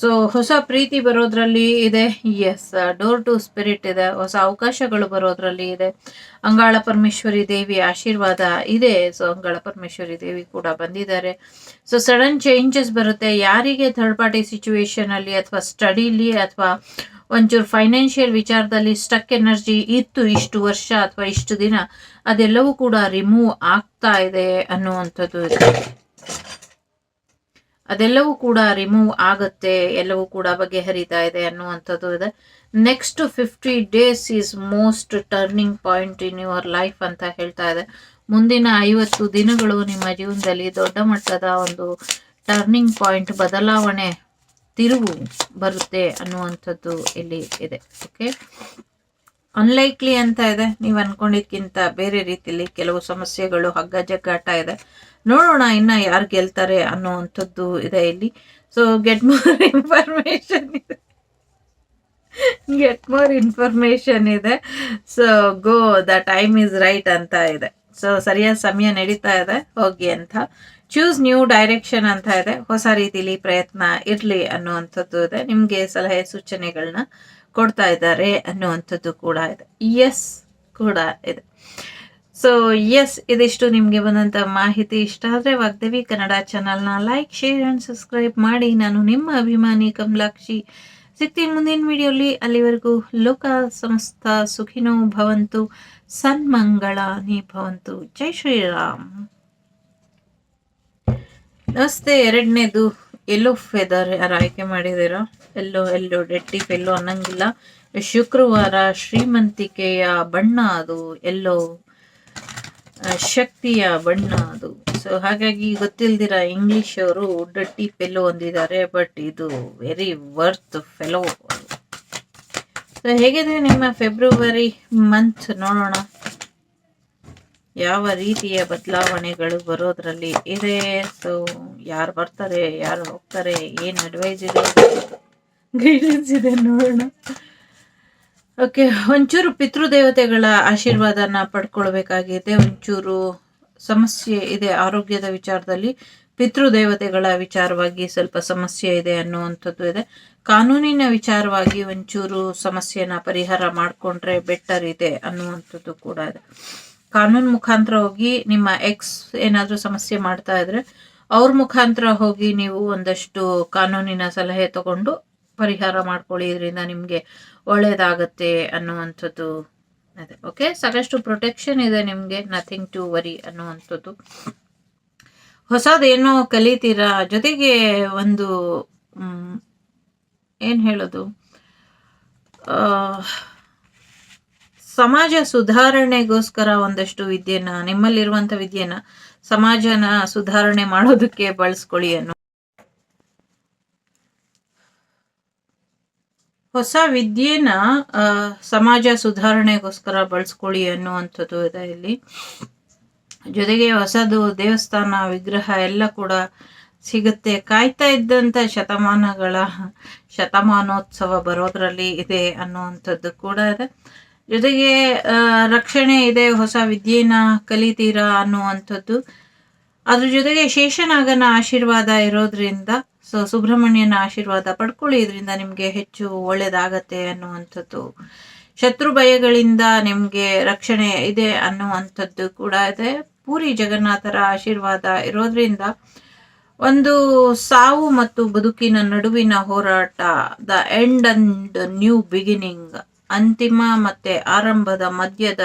ಸೊ ಹೊಸ ಪ್ರೀತಿ ಬರೋದ್ರಲ್ಲಿ ಇದೆ. ಎಸ್ ಡೋರ್ ಟು ಸ್ಪಿರಿಟ್ ಇದೆ. ಹೊಸ ಅವಕಾಶಗಳು ಬರೋದ್ರಲ್ಲಿ ಇದೆ. ಅಂಗಾಳ ಪರಮೇಶ್ವರಿ ದೇವಿ ಆಶೀರ್ವಾದ ಇದೆ. ಸೊ ಅಂಗಾಳ ಪರಮೇಶ್ವರಿ ದೇವಿ ಕೂಡ ಬಂದಿದ್ದಾರೆ. ಸೊ ಸಡನ್ ಚೇಂಜಸ್ ಬರುತ್ತೆ. ಯಾರಿಗೆ ಥರ್ಡ್ ಪಾರ್ಟಿ ಸಿಚುವೇಶನ್ ಅಲ್ಲಿ ಅಥವಾ ಸ್ಟಡಿಲಿ ಅಥವಾ ಒಂಚೂರು ಫೈನಾನ್ಷಿಯಲ್ ವಿಚಾರದಲ್ಲಿ ಸ್ಟಕ್ ಎನರ್ಜಿ ಇತ್ತು ಇಷ್ಟು ವರ್ಷ ಅಥವಾ ಇಷ್ಟು ದಿನ, ಅದೆಲ್ಲವೂ ಕೂಡ ರಿಮೂವ್ ಆಗ್ತಾ ಇದೆ ಅನ್ನುವಂಥದ್ದು ಅದೆಲ್ಲವೂ ಕೂಡ ರಿಮೂವ್ ಆಗುತ್ತೆ, ಎಲ್ಲವೂ ಕೂಡ ಬಗೆಹರಿತಾ ಇದೆ ಅನ್ನುವಂಥದ್ದು ಇದೆ. Next fifty days is most turning point in your life ಅಂತ ಹೇಳ್ತಾ ಇದೆ. ಮುಂದಿನ ಐವತ್ತು ದಿನಗಳು ನಿಮ್ಮ ಜೀವನದಲ್ಲಿ ದೊಡ್ಡ ಮಟ್ಟದ ಒಂದು ಟರ್ನಿಂಗ್ ಪಾಯಿಂಟ್ ಬದಲಾವಣೆ ತಿರುವು ಬರುತ್ತೆ ಅನ್ನುವಂಥದ್ದು ಇಲ್ಲಿ ಇದೆ ಓಕೆ ಅನ್ಲೈಕ್ಲಿ ಅಂತ ಇದೆ. ನೀವು ಅನ್ಕೊಂಡಿದ್ಕಿಂತ ಬೇರೆ ರೀತಿಯಲ್ಲಿ ಕೆಲವು ಸಮಸ್ಯೆಗಳು, ಹಗ್ಗ ಜಗ್ಗಾಟ ಇದೆ. ನೋಡೋಣ ಇನ್ನ ಯಾರು ಗೆಲ್ತಾರೆ ಅನ್ನೋವಂಥದ್ದು ಇದೆ ಇಲ್ಲಿ. ಸೊ ಗೆಟ್ ಮೋರ್ ಇನ್ಫಾರ್ಮೇಶನ್ ಇದೆ. ಗೆಟ್ ಮೋರ್ ಇನ್ಫಾರ್ಮೇಶನ್ ಇದೆ. So go the time is right ಅಂತ ಇದೆ. ಸೊ ಸರಿಯಾದ ಸಮಯ ನಡೀತಾ ಇದೆ. ಹೋಗಿ ಅಂತ. ಚೂಸ್ ನ್ಯೂ ಡೈರೆಕ್ಷನ್ ಅಂತ ಇದೆ. ಹೊಸ ರೀತಿಲಿ ಪ್ರಯತ್ನ ಇರಲಿ ಅನ್ನುವಂಥದ್ದು ಇದೆ. ನಿಮಗೆ ಸಲಹೆ ಸೂಚನೆಗಳನ್ನ ಕೊಡ್ತಾ ಇದ್ದಾರೆ ಅನ್ನುವಂಥದ್ದು ಕೂಡ ಇದೆ. ಎಸ್ ಕೂಡ ಇದೆ. ಸೊ ಎಸ್ ಇದಿಷ್ಟು ನಿಮಗೆ ಬಂದಂಥ ಮಾಹಿತಿ ಇಷ್ಟ ಆದರೆ ವಾಗ್ದೇವಿ ಕನ್ನಡ ಚಾನಲ್ನ ಲೈಕ್ ಶೇರ್ ಆ್ಯಂಡ್ ಸಬ್ಸ್ಕ್ರೈಬ್ ಮಾಡಿ. ನಾನು ನಿಮ್ಮ ಅಭಿಮಾನಿ ಕಮಲಾಕ್ಷಿ. ಸಿಗ್ತೀನಿ ಮುಂದಿನ ವಿಡಿಯೋಲಿ ಅಲ್ಲಿವರೆಗೂ ಲೋಕ ಸಂಸ್ಥ ಸುಖಿನೋ ಭವಂತು ಸನ್ಮಂಗಳಾನಿ ಭವಂತು. ಜೈ ಶ್ರೀರಾಮ್. ನಮಸ್ತೆ, ಎರಡನೇದು ಎಲ್ಲೋ ಫೆದರ್ ಯಾರು ಆಯ್ಕೆ ಮಾಡಿದ್ದೀರಾ? ಎಲ್ಲೋ ಎಲ್ಲೋ ಡೆಟ್ಟಿಫ್ ಎಲ್ಲೋ ಅನ್ನಂಗಿಲ್ಲ. ಶುಕ್ರವಾರ ಶ್ರೀಮಂತಿಕೆಯ ಬಣ್ಣ ಅದು ಎಲ್ಲೋ ಶಕ್ತಿಯ ಬಣ್ಣ ಅದು. ಸೊ ಹಾಗಾಗಿ ಗೊತ್ತಿಲ್ದಿರ ಇಂಗ್ಲಿಷ್ ಅವರು ಡಟ್ಟಿ ಫೆಲೋ ಅಂದಿದ್ದಾರೆ ಬಟ್ ಇದು ವೆರಿ ವರ್ತ್ ಫೆಲೋ ಸೊ ಹೇಗಿದೆ ನಿಮ್ಮ ಫೆಬ್ರವರಿ ಮಂತ್ ನೋಡೋಣ. ಯಾವ ರೀತಿಯ ಬದಲಾವಣೆಗಳು ಬರೋದ್ರಲ್ಲಿ ಇದೆ? ಸೊ ಯಾರು ಬರ್ತಾರೆ, ಯಾರು ಹೋಗ್ತಾರೆ, ಏನು ಅಡ್ವೈಸ್ ಇದೆ ಗೈಡೆನ್ಸ್ ಇದೆ ನೋಡೋಣ. ಓಕೆ ಒಂಚೂರು ಪಿತೃದೇವತೆಗಳ ಆಶೀರ್ವಾದನ ಪಡ್ಕೊಳ್ಬೇಕಾಗಿದೆ. ಒಂಚೂರು ಸಮಸ್ಯೆ ಇದೆ ಆರೋಗ್ಯದ ವಿಚಾರದಲ್ಲಿ. ಪಿತೃದೇವತೆಗಳ ವಿಚಾರವಾಗಿ ಸ್ವಲ್ಪ ಸಮಸ್ಯೆ ಇದೆ ಅನ್ನುವಂಥದ್ದು ಇದೆ. ಕಾನೂನಿನ ವಿಚಾರವಾಗಿ ಒಂಚೂರು ಸಮಸ್ಯೆನ ಪರಿಹಾರ ಮಾಡಿಕೊಂಡ್ರೆ ಬೆಟರ್ ಇದೆ ಅನ್ನುವಂಥದ್ದು ಕೂಡ ಇದೆ. ಕಾನೂನು ಮುಖಾಂತರ ಹೋಗಿ ನಿಮ್ಮ ಎಕ್ಸ್ ಏನಾದರೂ ಸಮಸ್ಯೆ ಮಾಡ್ತಾ ಇದ್ರೆ, ಅವ್ರ ಮುಖಾಂತರ ಹೋಗಿ ನೀವು ಒಂದಷ್ಟು ಕಾನೂನಿನ ಸಲಹೆ ತಗೊಂಡು ಪರಿಹಾರ ಮಾಡ್ಕೊಳ್ಳಿ ಇದರಿಂದ ನಿಮಗೆ ಒಳ್ಳೇದಾಗತ್ತೆ ಅನ್ನುವಂಥದ್ದು ಅದೇ ಓಕೆ ಸಾಕಷ್ಟು ಪ್ರೊಟೆಕ್ಷನ್ ಇದೆ ನಿಮಗೆ ನಥಿಂಗ್ ಟು ವರಿ ಅನ್ನುವಂಥದ್ದು. ಹೊಸದೇನೋ ಕಲಿತೀರಾ? ಜೊತೆಗೆ ಒಂದು ಏನು ಹೇಳೋದು? ಸಮಾಜ ಸುಧಾರಣೆಗೋಸ್ಕರ ಒಂದಷ್ಟು ವಿದ್ಯೆನ, ನಿಮ್ಮಲ್ಲಿರುವಂಥ ವಿದ್ಯೆನ ಸಮಾಜನ ಸುಧಾರಣೆ ಮಾಡೋದಕ್ಕೆ ಬಳಸ್ಕೊಳ್ಳಿ ಅನ್ನೋ ಹೊಸ ವಿದ್ಯೆನ ಸಮಾಜ ಸುಧಾರಣೆಗೋಸ್ಕರ ಬಳಸ್ಕೊಳ್ಳಿ ಅನ್ನುವಂಥದ್ದು ಇದೆ ಇಲ್ಲಿ. ಜೊತೆಗೆ ಹೊಸದು ದೇವಸ್ಥಾನ, ವಿಗ್ರಹ ಎಲ್ಲ ಕೂಡ ಸಿಗುತ್ತೆ. ಕಾಯ್ತಾ ಇದ್ದಂಥ ಶತಮಾನಗಳ, ಶತಮಾನೋತ್ಸವ ಬರೋದ್ರಲ್ಲಿ ಇದೆ ಅನ್ನುವಂಥದ್ದು ಕೂಡ ಇದೆ. ಜೊತೆಗೆ ರಕ್ಷಣೆ ಇದೆ, ಹೊಸ ವಿದ್ಯೆನ ಕಲಿತೀರಾ ಅನ್ನುವಂಥದ್ದು. ಅದ್ರ ಜೊತೆಗೆ ಶೇಷನಾಗನ ಆಶೀರ್ವಾದ ಇರೋದ್ರಿಂದ ಸೊ ಸುಬ್ರಹ್ಮಣ್ಯನ ಆಶೀರ್ವಾದ ಪಡ್ಕೊಳ್ಳಿ, ಇದರಿಂದ ನಿಮಗೆ ಹೆಚ್ಚು ಒಳ್ಳೇದಾಗತ್ತೆ ಅನ್ನುವಂಥದ್ದು. ಶತ್ರು ಭಯಗಳಿಂದ ನಿಮಗೆ ರಕ್ಷಣೆ ಇದೆ ಅನ್ನುವಂಥದ್ದು ಕೂಡ ಇದೆ. ಪೂರಿ ಜಗನ್ನಾಥರ ಆಶೀರ್ವಾದ ಇರೋದ್ರಿಂದ ಒಂದು ಸಾವು ಮತ್ತು ಬದುಕಿನ ನಡುವಿನ ಹೋರಾಟ, the end and new beginning, ಅಂತಿಮ ಮತ್ತೆ ಆರಂಭದ ಮಧ್ಯದ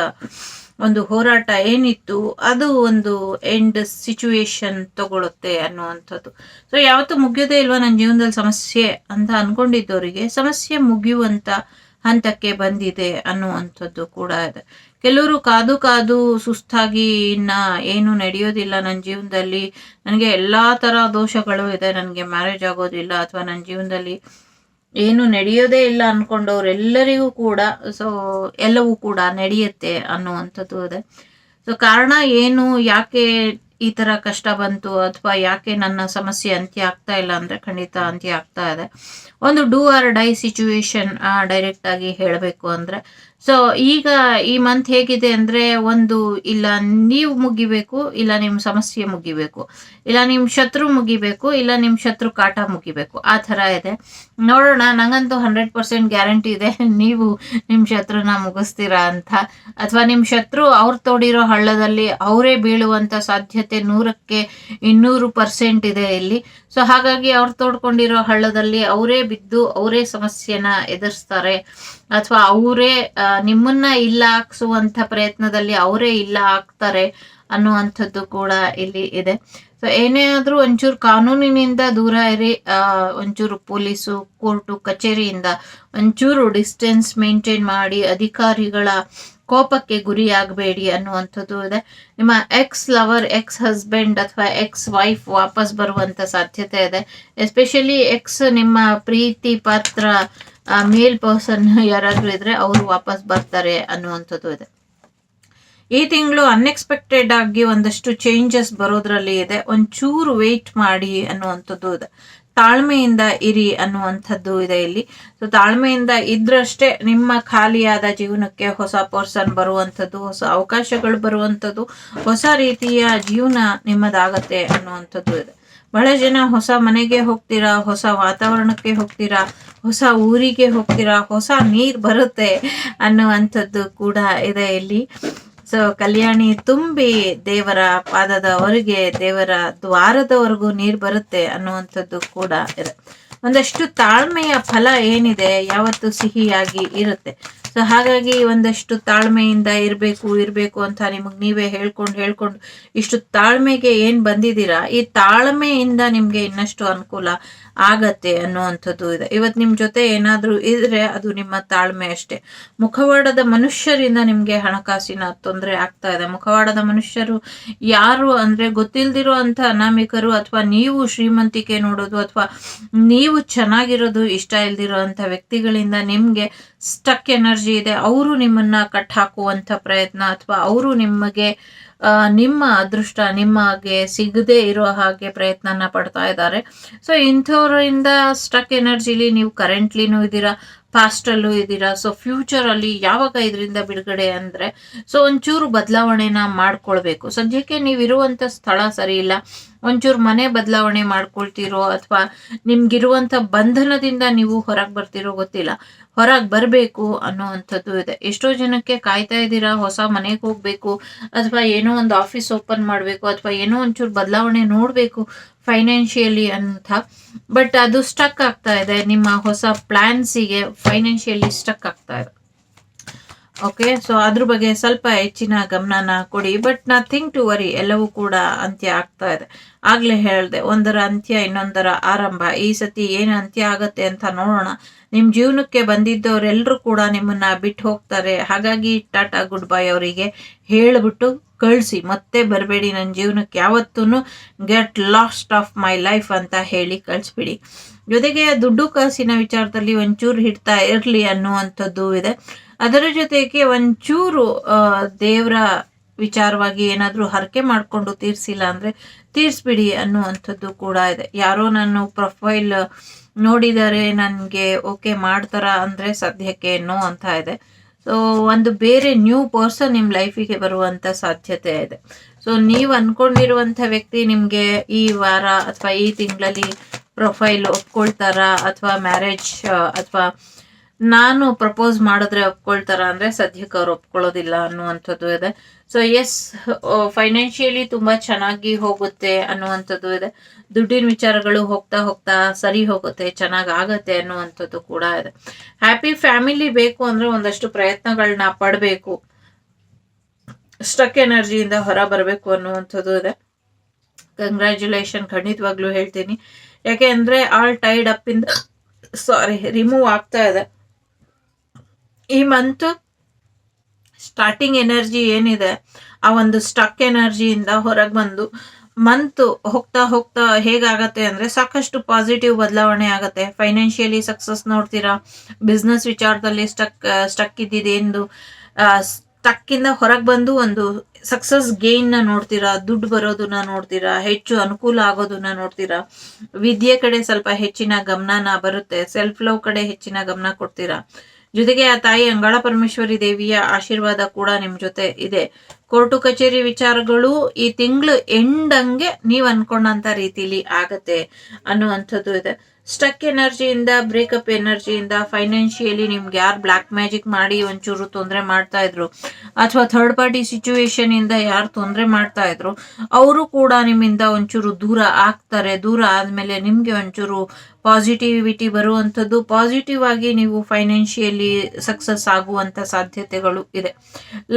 ಒಂದು ಹೋರಾಟ ಏನಿತ್ತು, ಅದು ಒಂದು ಎಂಡ್ ಸಿಚುವೇಶನ್ ತಗೊಳುತ್ತೆ ಅನ್ನುವಂಥದ್ದು. ಸೊ ಯಾವತ್ತೂ ಮುಗಿಯೋದೇ ಇಲ್ವಾ ನನ್ನ ಜೀವನದಲ್ಲಿ ಸಮಸ್ಯೆ ಅಂತ ಅನ್ಕೊಂಡಿದ್ದವರಿಗೆ, ಸಮಸ್ಯೆ ಮುಗಿಯುವಂತ ಹಂತಕ್ಕೆ ಬಂದಿದೆ ಅನ್ನುವಂಥದ್ದು ಕೂಡ ಇದೆ. ಕೆಲವರು ಕಾದು ಕಾದು ಸುಸ್ತಾಗಿ ಇನ್ನ ಏನು ನಡೆಯೋದಿಲ್ಲ ನನ್ನ ಜೀವನದಲ್ಲಿ. ನನಗೆ ಎಲ್ಲಾ ತರ ದೋಷಗಳು ಇದೆ. ನನಗೆ ಮ್ಯಾರೇಜ್ ಆಗೋದಿಲ್ಲ ಅಥವಾ ನನ್ನ ಜೀವನದಲ್ಲಿ ಏನು ನಡೆಯೋದೇ ಇಲ್ಲ ಅನ್ಕೊಂಡವ್ರೆಲ್ಲರಿಗೂ ಕೂಡ ಸೊ ಎಲ್ಲವೂ ಕೂಡ ನಡೆಯುತ್ತೆ ಅನ್ನುವಂಥದ್ದು ಅದೇ. ಸೊ ಕಾರಣ ಏನು, ಯಾಕೆ ಈ ತರ ಕಷ್ಟ ಬಂತು, ಅಥವಾ ಯಾಕೆ ನನ್ನ ಸಮಸ್ಯೆ ಅಂತ್ಯ ಆಗ್ತಾ ಇಲ್ಲ ಅಂದ್ರೆ ಖಂಡಿತ ಅಂತ್ಯ ಆಗ್ತಾ ಇದೆ. ಒಂದು ಡೂ ಆರ್ ಡೈ ಸಿಚುವೇಶನ್ ಡೈರೆಕ್ಟಾಗಿ ಹೇಳಬೇಕು ಅಂದ್ರೆ ಸೊ ಈಗ ಈ ಮಂತ್ ಹೇಗಿದೆ ಅಂದ್ರೆ ಒಂದು, ಇಲ್ಲ ನೀವು ಮುಗಿಬೇಕು, ಇಲ್ಲ ನಿಮ್ಮ ಸಮಸ್ಯೆ ಮುಗಿಬೇಕು, ಇಲ್ಲ ನಿಮ್ಮ ಶತ್ರು ಮುಗಿಬೇಕು, ಇಲ್ಲ ನಿಮ್ಮ ಶತ್ರು ಕಾಟ ಮುಗಿಬೇಕು. ಆ ಥರ ಇದೆ. ನೋಡೋಣ, ನಂಗಂತೂ ಹಂಡ್ರೆಡ್ ಪರ್ಸೆಂಟ್ ಗ್ಯಾರಂಟಿ ಇದೆ. ನೀವು ನಿಮ್ಮ ಶತ್ರುನ ಮುಗಿಸ್ತೀರಾ ಅಂತ. ಅಥವಾ ನಿಮ್ಮ ಶತ್ರು ಅವ್ರು ತೋಡಿರೋ ಹಳ್ಳದಲ್ಲಿ ಅವರೇ ಬೀಳುವಂತ ಸಾಧ್ಯತೆ ನೂರಕ್ಕೆ ಇನ್ನೂರು ಪರ್ಸೆಂಟ್ ಇದೆ ಇಲ್ಲಿ. ಸೊ ಹಾಗಾಗಿ ಅವ್ರು ತೋಡ್ಕೊಂಡಿರೋ ಹಳ್ಳದಲ್ಲಿ ಅವರೇ ಬಿದ್ದು ಅವರೇ ಸಮಸ್ಯೆನ ಎದುರಿಸ್ತಾರೆ. ಅಥವಾ ಅವರೇ ನಿಮ್ಮನ್ನ ಇಲ್ಲ ಹಾಕ್ಸುವಂತ ಪ್ರಯತ್ನದಲ್ಲಿ ಅವರೇ ಇಲ್ಲ ಹಾಕ್ತಾರೆ ಅನ್ನುವಂಥದ್ದು ಕೂಡ ಇಲ್ಲಿ ಇದೆ. ಸೊ ಏನೇ ಆದರೂ ಒಂಚೂರು ಕಾನೂನಿನಿಂದ ದೂರ ಇರಿ ಒಂಚೂರು ಪೊಲೀಸು, ಕೋರ್ಟು, ಕಚೇರಿಯಿಂದ ಒಂಚೂರು ಡಿಸ್ಟೆನ್ಸ್ ಮೇಂಟೈನ್ ಮಾಡಿ ಅಧಿಕಾರಿಗಳ ಕೋಪಕ್ಕೆ ಗುರಿಯಾಗಬೇಡಿ ಅನ್ನುವಂಥದ್ದು ಇದೆ. ನಿಮ್ಮ ಎಕ್ಸ್ ಲವರ್ ಎಕ್ಸ್ ಹಸ್ಬೆಂಡ್ ಅಥವಾ ಎಕ್ಸ್ ವೈಫ್ ವಾಪಸ್ ಬರುವಂಥ ಸಾಧ್ಯತೆ ಇದೆ. ಎಸ್ಪೆಷಲಿ ಎಕ್ಸ್ ನಿಮ್ಮ ಪ್ರೀತಿ ಪಾತ್ರ ಮೇಲ್ ಪರ್ಸನ್ ಯಾರಾದರೂ ಇದ್ದರೆ ಅವರು ವಾಪಸ್ ಬರ್ತಾರೆ ಅನ್ನುವಂಥದ್ದು ಇದೆ. ಈ ತಿಂಗಳು ಅನ್ಎಕ್ಸ್ಪೆಕ್ಟೆಡ್ ಆಗಿ ಒಂದಷ್ಟು ಚೇಂಜಸ್ ಬರೋದ್ರಲ್ಲಿ ಇದೆ. ಒಂಚೂರು ವೆಯ್ಟ್ ಮಾಡಿ ಅನ್ನುವಂಥದ್ದು ಇದೆ. ತಾಳ್ಮೆಯಿಂದ ಇರಿ ಅನ್ನುವಂಥದ್ದು ಇದೆ ಇಲ್ಲಿ. ಸೊ ತಾಳ್ಮೆಯಿಂದ ಇದ್ರಷ್ಟೇ ನಿಮ್ಮ ಖಾಲಿಯಾದ ಜೀವನಕ್ಕೆ ಹೊಸ ಪರ್ಸನ್ ಬರುವಂಥದ್ದು, ಹೊಸ ಅವಕಾಶಗಳು ಬರುವಂಥದ್ದು, ಹೊಸ ರೀತಿಯ ಜೀವನ ನಿಮ್ಮದಾಗತ್ತೆ ಅನ್ನುವಂಥದ್ದು ಇದೆ. ಬಹಳ ಜನ ಹೊಸ ಮನೆಗೆ ಹೋಗ್ತೀರಾ, ಹೊಸ ವಾತಾವರಣಕ್ಕೆ ಹೋಗ್ತೀರಾ, ಹೊಸ ಊರಿಗೆ ಹೋಗ್ತೀರಾ, ಹೊಸ ನೀರ್ ಬರುತ್ತೆ ಅನ್ನುವಂಥದ್ದು ಕೂಡ ಇದೆ ಇಲ್ಲಿ. ಸೊ ಕಲ್ಯಾಣಿ ತುಂಬಿ ದೇವರ ಪಾದದವರೆಗೆ ದೇವರ ದ್ವಾರದವರೆಗೂ ನೀರು ಬರುತ್ತೆ ಅನ್ನುವಂಥದ್ದು ಕೂಡ ಇದೆ. ಒಂದಷ್ಟು ತಾಳ್ಮೆಯ ಫಲ ಏನಿದೆ ಯಾವತ್ತು ಸಿಹಿಯಾಗಿ ಇರುತ್ತೆ. ಸೊ ಹಾಗಾಗಿ ಒಂದಷ್ಟು ತಾಳ್ಮೆಯಿಂದ ಇರಬೇಕು ಇರಬೇಕು ಅಂತ ನಿಮಗೆ ನೀವೇ ಹೇಳ್ಕೊಂಡು ಹೇಳ್ಕೊಂಡು ಇಷ್ಟು ತಾಳ್ಮೆಗೆ ಏನು ಬಂದಿದ್ದೀರಾ? ಈ ತಾಳ್ಮೆಯಿಂದ ನಿಮಗೆ ಇನ್ನಷ್ಟು ಅನುಕೂಲ ಆಗತ್ತೆ ಅನ್ನುವಂಥದ್ದು ಇದೆ. ಇವತ್ತು ನಿಮ್ಮ ಜೊತೆ ಏನಾದರೂ ಇದ್ರೆ ಅದು ನಿಮ್ಮ ತಾಳ್ಮೆ ಅಷ್ಟೇ. ಮುಖವಾಡದ ಮನುಷ್ಯರಿಂದ ನಿಮಗೆ ಹಣಕಾಸಿನ ತೊಂದರೆ ಆಗ್ತಾ ಇದೆ. ಮುಖವಾಡದ ಮನುಷ್ಯರು ಯಾರು ಅಂದ್ರೆ ಗೊತ್ತಿಲ್ದಿರೋ ಅಂತ ಅನಾಮಿಕರು ಅಥವಾ ನೀವು ಶ್ರೀಮಂತಿಕೆ ನೋಡೋದು ಅಥವಾ ನೀವು ಚೆನ್ನಾಗಿರೋದು ಇಷ್ಟ ಇಲ್ದಿರೋ ಅಂತ ವ್ಯಕ್ತಿಗಳಿಂದ ನಿಮ್ಗೆ ಸ್ಟಕ್ ಎನರ್ಜಿ ಇದೆ, ಅವರು ನಿಮ್ಮನ್ನ ಕಟ್ ಹಾಕುವಂತ ಪ್ರಯತ್ನ ಅಥವಾ ಅವರು ನಿಮಗೆ ನಿಮ್ಮ ಅದೃಷ್ಟ, ನಿಮಗೆ ಸಿಗದೆ ಇರೋ ಹಾಗೆ ಪ್ರಯತ್ನನ ಪಡ್ತಾ ಇದ್ದಾರೆ. ಸೊ ಇಂಥವ್ರಿಂದ ಸ್ಟಕ್ ಎನರ್ಜಿಲಿ ನೀವು ಕರೆಂಟ್ಲಿನೂ ಇದ್ದೀರಾ? ಪಾಸ್ಟಲ್ಲೂ ಇದ್ದೀರಾ? ಸೊ ಫ್ಯೂಚರಲ್ಲಿ ಯಾವಾಗ ಇದರಿಂದ ಬಿಡುಗಡೆ ಅಂದರೆ ಸೊ ಒಂಚೂರು ಬದಲಾವಣೆನ ಮಾಡ್ಕೊಳ್ಬೇಕು. ಸದ್ಯಕ್ಕೆ ನೀವು ಇರುವಂಥ ಸ್ಥಳ ಸರಿ ಇಲ್ಲ. ಒಂಚೂರು ಮನೆ ಬದಲಾವಣೆ ಮಾಡ್ಕೊಳ್ತಿರೋ ಅಥವಾ ನಿಮ್ಗಿರುವಂಥ ಬಂಧನದಿಂದ ನೀವು ಹೊರಗೆ ಬರ್ತಿರೋ ಗೊತ್ತಿಲ್ಲ. ಹೊರಗೆ ಬರಬೇಕು ಅನ್ನೋವಂಥದ್ದು ಇದೆ. ಎಷ್ಟೋ ಜನಕ್ಕೆ ಕಾಯ್ತಾ ಇದ್ದೀರಾ? ಹೊಸ ಮನೆಗೆ ಹೋಗಬೇಕು, ಅಥವಾ ಏನೋ ಒಂದು ಆಫೀಸ್ ಓಪನ್ ಮಾಡಬೇಕು, ಅಥವಾ ಏನೋ ಒಂಚೂರು ಬದಲಾವಣೆ ನೋಡಬೇಕು ಫೈನಾನ್ಷಿಯಲಿ ಅಂತ. ಬಟ್ ಅದು ಸ್ಟಕ್ ಆಗ್ತಾ ಇದೆ. ನಿಮ್ಮ ಹೊಸ ಪ್ಲಾನ್ಸಿಗೆ ಫೈನಾನ್ಷಿಯಲಿ ಸ್ಟಕ್ ಆಗ್ತಾ ಇದೆ. ಓಕೆ ಸೊ ಅದ್ರ ಬಗ್ಗೆ ಸ್ವಲ್ಪ ಹೆಚ್ಚಿನ ಗಮನನ ಕೊಡಿ. ಬಟ್ ನಥಿಂಗ್ ಟು ವರಿ ಎಲ್ಲವೂ ಕೂಡ ಅಂತ್ಯ ಆಗ್ತಾ ಇದೆ. ಆಗ್ಲೇ ಹೇಳ್ದೆ, ಒಂದರ ಅಂತ್ಯ, ಇನ್ನೊಂದರ ಆರಂಭ. ಈ ಸತಿ ಏನು ಅಂತ್ಯ ಆಗತ್ತೆ ಅಂತ ನೋಡೋಣ. ನಿಮ್ಮ ಜೀವನಕ್ಕೆ ಬಂದಿದ್ದವರೆಲ್ಲರೂ ಕೂಡ ನಿಮ್ಮನ್ನ ಬಿಟ್ಟು ಹೋಗ್ತಾರೆ. ಹಾಗಾಗಿ ಟಾಟಾ ಗುಡ್ ಬೈ ಅವರಿಗೆ ಹೇಳ್ಬಿಟ್ಟು ಕಳಿಸಿ, ಮತ್ತೆ ಬರಬೇಡಿ ನನ್ನ ಜೀವನಕ್ಕೆ. ಯಾವತ್ತೂ get lost of my life ಅಂತ ಹೇಳಿ ಕಳಿಸ್ಬಿಡಿ. ಜೊತೆಗೆ ದುಡ್ಡು ಕಾಸಿನ ವಿಚಾರದಲ್ಲಿ ಒಂಚೂರು ಹಿಡ್ತಾ ಇರಲಿ ಅನ್ನುವಂಥದ್ದು ಇದೆ. ಅದರ ಜೊತೆಗೆ ಒಂಚೂರು ದೇವರ ವಿಚಾರವಾಗಿ ಏನಾದರೂ ಹರಕೆ ಮಾಡಿಕೊಂಡು ತೀರಿಸಿಲ್ಲ ಅಂದರೆ ತೀರಿಸ್ಬಿಡಿ ಅನ್ನುವಂಥದ್ದು ಕೂಡ ಇದೆ. ಯಾರೋ ನಾನು ಪ್ರೊಫೈಲ್ ನೋಡಿದರೆ ನನಗೆ ಓಕೆ ಮಾಡ್ತಾರ ಅಂದರೆ ಸದ್ಯಕ್ಕೆ ನೋ ಅಂತ ಇದೆ. ಒಂದು ಬೇರೆ ನ್ಯೂ ಪರ್ಸನ್ ನಿಮ್ಮ ಲೈಫಿಗೆ ಬರುವಂಥ ಸಾಧ್ಯತೆ ಇದೆ. ಸೊ ನೀವು ಅಂದ್ಕೊಂಡಿರುವಂಥ ವ್ಯಕ್ತಿ ನಿಮಗೆ ಈ ವಾರ ಅಥವಾ ಈ ತಿಂಗಳಲ್ಲಿ ಪ್ರೊಫೈಲ್ ಒಪ್ಕೊಳ್ತಾರಾ ಅಥವಾ ಮ್ಯಾರೇಜ್ ಅಥವಾ ನಾನು ಪ್ರಪೋಸ್ ಮಾಡಿದ್ರೆ ಒಪ್ಕೊಳ್ತಾರ ಅಂದ್ರೆ ಸದ್ಯಕ್ಕೆ ಅವ್ರು ಒಪ್ಕೊಳ್ಳೋದಿಲ್ಲ ಅನ್ನುವಂಥದ್ದು ಇದೆ. ಸೊ ಎಸ್ ಫೈನಾನ್ಷಿಯಲಿ ತುಂಬಾ ಚೆನ್ನಾಗಿ ಹೋಗುತ್ತೆ ಅನ್ನುವಂಥದ್ದು ಇದೆ. ದುಡ್ಡಿನ ವಿಚಾರಗಳು ಹೋಗ್ತಾ ಹೋಗ್ತಾ ಸರಿ ಹೋಗುತ್ತೆ, ಚೆನ್ನಾಗಿ ಆಗುತ್ತೆ ಅನ್ನುವಂಥದ್ದು ಕೂಡ ಇದೆ. ಹ್ಯಾಪಿ ಫ್ಯಾಮಿಲಿ ಬೇಕು ಅಂದ್ರೆ ಒಂದಷ್ಟು ಪ್ರಯತ್ನಗಳನ್ನ ಪಡಬೇಕು. ಸ್ಟಕ್ ಎನರ್ಜಿಯಿಂದ ಹೊರ ಬರಬೇಕು ಅನ್ನುವಂಥದ್ದು ಇದೆ. ಕಂಗ್ರ್ಯಾಚುಲೇಷನ್ ಖಂಡಿತವಾಗ್ಲೂ ಹೇಳ್ತೀನಿ. ಯಾಕೆ ಅಂದರೆ ಆಲ್ ಟೈಡ್ ಅಪ್ ಇಂದ ಸಾರಿ ರಿಮೂವ್ ಆಗ್ತಾ ಇದೆ. ಈ ಮಂತ್ ಸ್ಟಾರ್ಟಿಂಗ್ ಎನರ್ಜಿ ಏನಿದೆ, ಆ ಒಂದು ಸ್ಟಕ್ ಎನರ್ಜಿಯಿಂದ ಹೊರಗೆ ಬಂದು ಮಂತ್ ಹೋಗ್ತಾ ಹೋಗ್ತಾ ಹೇಗಾಗತ್ತೆ ಅಂದ್ರೆ ಸಾಕಷ್ಟು ಪಾಸಿಟಿವ್ ಬದಲಾವಣೆ ಆಗುತ್ತೆ. ಫೈನಾನ್ಷಿಯಲಿ ಸಕ್ಸಸ್ ನೋಡ್ತೀರಾ? ಬಿಸ್ನೆಸ್ ವಿಚಾರದಲ್ಲಿ ಸ್ಟಕ್ ಸ್ಟಕ್ ಇದ್ದಿದ್ದೇನು ಸ್ಟಕ್ಕಿಂದ ಹೊರಗೆ ಬಂದು ಒಂದು ಸಕ್ಸಸ್ ಗೇನ್ನ ನೋಡ್ತೀರಾ? ದುಡ್ಡು ಬರೋದನ್ನ ನೋಡ್ತೀರಾ? ಹೆಚ್ಚು ಅನುಕೂಲ ಆಗೋದನ್ನ ನೋಡ್ತೀರಾ? ವಿದ್ಯೆ ಕಡೆ ಸ್ವಲ್ಪ ಹೆಚ್ಚಿನ ಗಮನನ ಬರುತ್ತೆ. ಸೆಲ್ಫ್ ಲವ್ ಕಡೆ ಹೆಚ್ಚಿನ ಗಮನ ಕೊಡ್ತೀರಾ? ಜೊತೆಗೆ ಆ ತಾಯಿ ಅಂಗಳ ಪರಮೇಶ್ವರಿ ದೇವಿಯ ಆಶೀರ್ವಾದ ಕೂಡ ನಿಮ್ ಜೊತೆ ಇದೆ. ಕೋರ್ಟು ಕಚೇರಿ ವಿಚಾರಗಳು ಈ ತಿಂಗಳು ಎಂಡಂಗೆ ನೀವ್ ಅನ್ಕೊಂಡಂತ ರೀತಿಲಿ ಆಗತ್ತೆ ಅನ್ನುವಂಥದ್ದು ಇದೆ. ಸ್ಟಕ್ ಎನರ್ಜಿಯಿಂದ, ಬ್ರೇಕಪ್ ಎನರ್ಜಿಯಿಂದ ಫೈನಾನ್ಷಿಯಲಿ ನಿಮ್ಗೆ ಯಾರು ಬ್ಲ್ಯಾಕ್ ಮ್ಯಾಜಿಕ್ ಮಾಡಿ ಒಂಚೂರು ತೊಂದರೆ ಮಾಡ್ತಾ ಇದ್ರು ಅಥವಾ ಥರ್ಡ್ ಪಾರ್ಟಿ ಸಿಚುವೇಶನ್ ಇಂದ ಯಾರು ತೊಂದರೆ ಮಾಡ್ತಾ ಇದ್ರು, ಅವರು ಕೂಡ ನಿಮ್ಮಿಂದ ಒಂಚೂರು ದೂರ ಆಗ್ತಾರೆ. ದೂರ ಆದ್ಮೇಲೆ ನಿಮ್ಗೆ ಒಂಚೂರು ಪಾಸಿಟಿವಿಟಿ ಬರುವಂಥದ್ದು ಪಾಸಿಟಿವ್ ಆಗಿ ನೀವು ಫೈನಾನ್ಷಿಯಲಿ ಸಕ್ಸಸ್ ಆಗುವಂಥ ಸಾಧ್ಯತೆಗಳು ಇದೆ.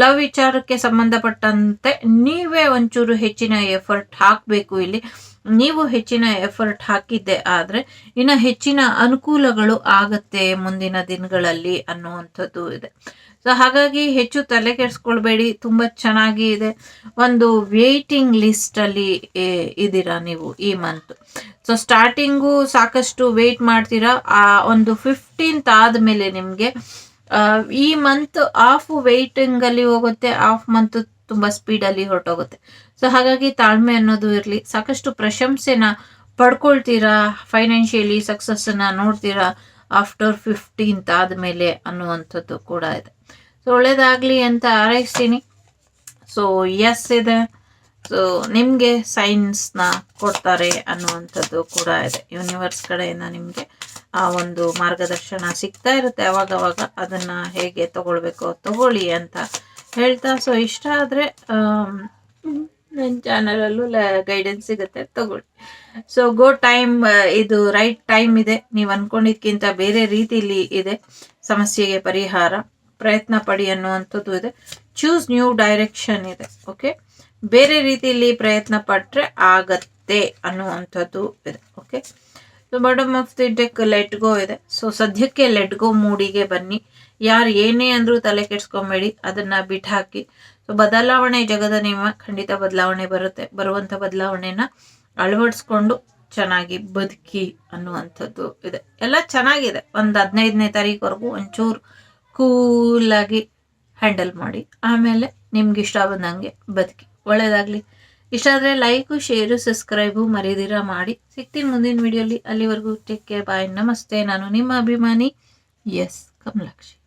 ಲವ್ ವಿಚಾರಕ್ಕೆ ಸಂಬಂಧಪಟ್ಟಂತೆ ನೀವೇ ಒಂಚೂರು ಹೆಚ್ಚಿನ ಎಫರ್ಟ್ ಹಾಕಬೇಕು ಇಲ್ಲಿ. ನೀವು ಹೆಚ್ಚಿನ ಎಫರ್ಟ್ ಹಾಕಿದ್ದೆ ಆದರೆ ಇನ್ನು ಹೆಚ್ಚಿನ ಅನುಕೂಲಗಳು ಆಗತ್ತೆ ಮುಂದಿನ ದಿನಗಳಲ್ಲಿ ಅನ್ನುವಂಥದ್ದು ಇದೆ. ಸೊ ಹಾಗಾಗಿ ಹೆಚ್ಚು ತಲೆ ಕೆಡಿಸ್ಕೊಳ್ಬೇಡಿ. ತುಂಬ ಚೆನ್ನಾಗಿ ಇದೆ. ಒಂದು ವೇಟಿಂಗ್ ಲಿಸ್ಟಲ್ಲಿ ಇದ್ದೀರಾ ನೀವು ಈ ಮಂತ್ ಸೊ ಸ್ಟಾರ್ಟಿಂಗು ಸಾಕಷ್ಟು ವೆಯ್ಟ್ ಮಾಡ್ತೀರಾ. ಆ, ಒಂದು ಫಿಫ್ಟೀನ್ತ್ ಆದಮೇಲೆ ನಿಮಗೆ ಈ ಮಂತ್ ಆಫ್ ವೇಟಿಂಗಲ್ಲಿ ಹೋಗುತ್ತೆ. ಆಫ್ ಮಂತ್ ತುಂಬ ಸ್ಪೀಡಲ್ಲಿ ಹೊರಟೋಗುತ್ತೆ. ಸೊ ಹಾಗಾಗಿ ತಾಳ್ಮೆ ಅನ್ನೋದು ಇರಲಿ. ಸಾಕಷ್ಟು ಪ್ರಶಂಸೆನ ಪಡ್ಕೊಳ್ತೀರಾ? ಫೈನಾನ್ಷಿಯಲಿ ಸಕ್ಸಸ್ಸನ್ನು ನೋಡ್ತೀರಾ? ಆಫ್ಟರ್ ಫಿಫ್ಟೀನ್ತ್ ಆದಮೇಲೆ ಅನ್ನುವಂಥದ್ದು ಕೂಡ ಇದೆ. ಸೊ ಒಳ್ಳೇದಾಗಲಿ ಅಂತ ಹಾರೈಸ್ತೀನಿ. ಸೊ ಎಸ್ ಇದೆ. ಸೊ ನಿಮಗೆ ಸೈನ್ಸ್ನ ಕೊಡ್ತಾರೆ ಅನ್ನುವಂಥದ್ದು ಕೂಡ ಇದೆ. ಯೂನಿವರ್ಸ್ ಕಡೆಯಿಂದ ನಿಮಗೆ ಆ ಒಂದು ಮಾರ್ಗದರ್ಶನ ಸಿಗ್ತಾ ಇರುತ್ತೆ. ಅವಾಗವಾಗ ಅವಾಗ ಅದನ್ನು ಹೇಗೆ ತಗೊಳ್ಬೇಕು, ತಗೊಳ್ಳಿ ಅಂತ ಹೇಳ್ತಾ. ಸೊ ಇಷ್ಟ ಆದರೆ ನನ್ನ ಚಾನಲಲ್ಲೂ ಗೈಡೆನ್ಸ್ ಸಿಗುತ್ತೆ. ತಗೊಳ್ಳಿ. ಸೊ ಗೋ ಟೈಮ್ ಇದು ರೈಟ್ ಟೈಮ್ ಇದೆ. ನೀವು ಅಂದ್ಕೊಂಡಿದ್ಕಿಂತ ಬೇರೆ ರೀತಿಲಿ ಇದೆ. ಸಮಸ್ಯೆಗೆ ಪರಿಹಾರ. ಪ್ರಯತ್ನ ಪಡಿ ಅನ್ನುವಂಥದ್ದು ಇದೆ. ಚೂಸ್ ನ್ಯೂ ಡೈರೆಕ್ಷನ್ ಇದೆ ಓಕೆ ಬೇರೆ ರೀತಿಯಲ್ಲಿ ಪ್ರಯತ್ನ ಪಟ್ಟರೆ ಆಗತ್ತೆ ಅನ್ನುವಂಥದ್ದು ಇದೆ okay so bottom of the deck let go ಇದೆ. ಸೊ ಸದ್ಯಕ್ಕೆ ಲೆಟ್ ಗೋ ಮೂಡಿಗೆ ಬನ್ನಿ. ಯಾರು ಏನೇ ಅಂದರೂ ತಲೆ ಕೆಡ್ಸ್ಕೊಂಬೇಡಿ, ಅದನ್ನು ಬಿಟ್ಟು ಹಾಕಿ ಸೊ ಬದಲಾವಣೆ ಜಗದ ನಿಯಮ ಖಂಡಿತ ಬದಲಾವಣೆ ಬರುತ್ತೆ. ಬರುವಂಥ ಬದಲಾವಣೆನ ಅಳವಡಿಸ್ಕೊಂಡು ಚೆನ್ನಾಗಿ ಬದುಕಿ ಅನ್ನುವಂಥದ್ದು ಇದೆ. ಎಲ್ಲ ಚೆನ್ನಾಗಿದೆ. ಒಂದು ಹದಿನೈದನೇ ತಾರೀಕುವರೆಗೂ ಒಂಚೂರು ಕೂಲಾಗಿ ಹ್ಯಾಂಡಲ್ ಮಾಡಿ. ಆಮೇಲೆ ನಿಮ್ಗೆ ಇಷ್ಟ ಬಂದಂಗೆ ಬದುಕಿ. ಒಳ್ಳೇದಾಗಲಿ. ಇಷ್ಟ ಆದರೆ ಲೈಕು ಶೇರು ಸಬ್ಸ್ಕ್ರೈಬು ಮರೀದಿರ ಮಾಡಿ. ಸಿಗ್ತೀನಿ ಮುಂದಿನ ವಿಡಿಯೋಲಿ ಅಲ್ಲಿವರೆಗೂ ಟೇಕ್ ಕೇರ್ ಬಾಯ್ ನಮಸ್ತೆ. ನಾನು ನಿಮ್ಮ ಅಭಿಮಾನಿ ಎಸ್. ಕಮಲಾಕ್ಷಿ.